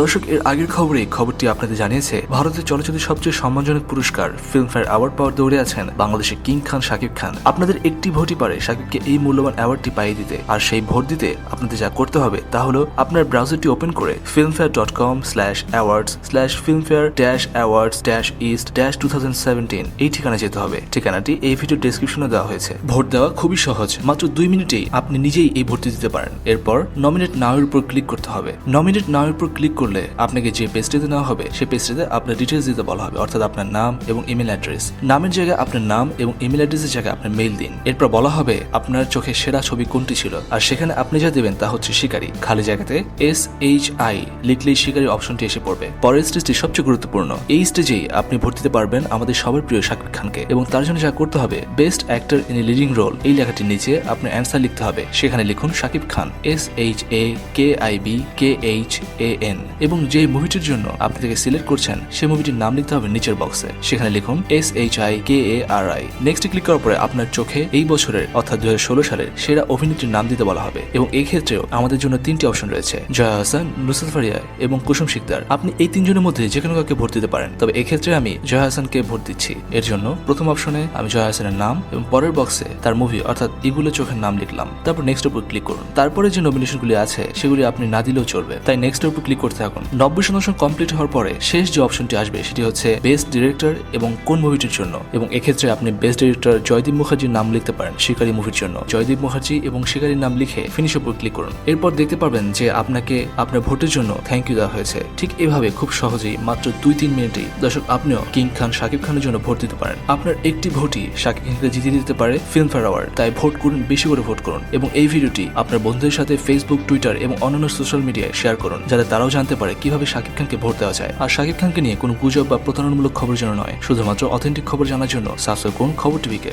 দর্শক, এর আগের খবরে খবরটি আপনাদের জানিয়েছে, ভারতের চলচ্চিত্রের সবচেয়ে সম্মানজনক পুরস্কার ফিল্মফেয়ার অ্যাওয়ার্ড পাওয়ার দৌড়ে আছেন বাংলাদেশের কিং খান শাকিব খান। আপনাদের একটি ভোটই পারে শাকিবকে এই মূল্যবান অ্যাওয়ার্ডটি পাইয়ে দিতে। আর সেই ভোট দিতে আপনাদের যা করতে হবে তা হলো আপনার ব্রাউজারটি ওপেন করে Filmfare dot com slash awards slash Filmfare dash awards dash east dash two thousand seventeen এই ঠিকানায় যেতে হবে। ঠিকানাটি এই ভিডিও ডেসক্রিপশনে দেওয়া হয়েছে। ভোট দেওয়া খুবই সহজ, মাত্র দুই মিনিটেই আপনি নিজেই এই ভোটটি দিতে পারেন। এরপর নমিনেট নাওয়ের উপর ক্লিক করতে হবে। নমিনেট নাওয়ের উপর ক্লিক করলে আপনাকে যে পেজটিতে নেওয়া হবে সেই পেজটিতে আপনার ডিটেলস দিতে বলা হবে, অর্থাৎ আপনার নাম এবং ইমেল অ্যাড্রেস নামের জায়গায় আপনার নাম এবং ইমেল অ্যাড্রেসের জায়গায় আপনার মেইল দিন। এরপর বলা হবে আপনার চোখে সেরা ছবি কোনটি ছিল? আর সেখানে আপনি যা দেবেন তা হচ্ছে শিকারী। খালি জায়গাতে এস এইচ আই লিখলেই শিকারী অপশনটি এসে পড়বে। পরের স্টেজটি সবচেয়ে গুরুত্বপূর্ণ। এই স্টেজেই আপনি ভোট দিতে পারবেন আমাদের সবার প্রিয় শাকিব খানকে। এবং তার জন্য যা করতে হবে best actor in a leading role এই লেখাটির নিচে আপনার অ্যান্সার লিখতে হবে। সেখানে লিখুন Shakib Khan S H A K I B K H A N এবং যে মুভিটির জন্য আপনি থেকে সিলেক্ট করছেন, সেই মুভিটির নাম লিখতে হবে নিচের বক্সে সেখানে লিখুন S H I K A R I next click করার পরে আপনার চোখে এই বছরের, অর্থাৎ দুই হাজার ষোলো সালের সেরা অভিনেত্রীর নাম দিতে বলা হবে। এবং এই ক্ষেত্রেও আমাদের জন্য তিনটি অপশন রয়েছে। জয়া হাসান, নুসরাত ফারিয়া এবং কুসুম শিকদার। আপনি এই তিনজনের মধ্যে যে কোনো কাউকে ভোট দিতে পারেন। তবে এক্ষেত্রে আমি জয়া হাসানকে ভোট দিচ্ছি। এর জন্য প্রথম অপশনে আমি জয়া হাসানের নাম এবং পরের বক্সে তার মুভি অর্থাৎ ইগুলো চোখের নাম লিখলাম। তারপর নেক্সট উপর ক্লিক করুন। তারপরে যে নমিনেশনগুলি আছে, সেগুলি আপনি না দিলেও চলবে। তাই নেক্সট উপর ক্লিক করতে থাকুন নব্বই শতাংশ কমপ্লিট হওয়ার পরে শেষ যে অপশনটি আসবে সেটি হচ্ছে বেস্ট ডিরেক্টর এবং কোন মুভিটির জন্য। এবং এক্ষেত্রে আপনি বেস্ট ডিরেক্টর জয়দীপ মুখার্জির নাম লিখতে পারেন শিকারী মুভির জন্য। জয়দীপ মুখার্জি এবং শিকারীর নাম লিখে ফিনিশ উপর ক্লিক করুন। এরপর দেখতে পারবেন যে আপনাকে আপনার ভোটের জন্য থ্যাংক ইউ দেওয়া হয়েছে। ঠিক এভাবে খুব সহজেই মাত্র দুই তিন মিনিটেই। দর্শক, আপনিও কিং খান শাকিব খানের জন্য ভোট দিতে পারেন। আপনার একটি ভোটই শাকিব খানকে জিতিয়ে দিতে পারে ফিল্মফেয়ার অ্যাওয়ার্ড তাই ভোট করুন, বেশি করে ভোট করুন। এবং এই ভিডিওটি আপনার বন্ধুদের সাথে ফেসবুক টুইটার এবং অন্যান্য সোশ্যাল মিডিয়ায় শেয়ার করুন, যাতে তারাও জানতে পারে, কীভাবে শাকিব খানকে ভোট দেওয়া যায়? আর শাকিব খানকে নিয়ে কোনো গুজব বা প্রতারণামূলক খবর যেন নয়, শুধুমাত্র অথেন্টিক খবর জানার জন্য সাবস্ক্রাইব করুন খবর টিভিকে।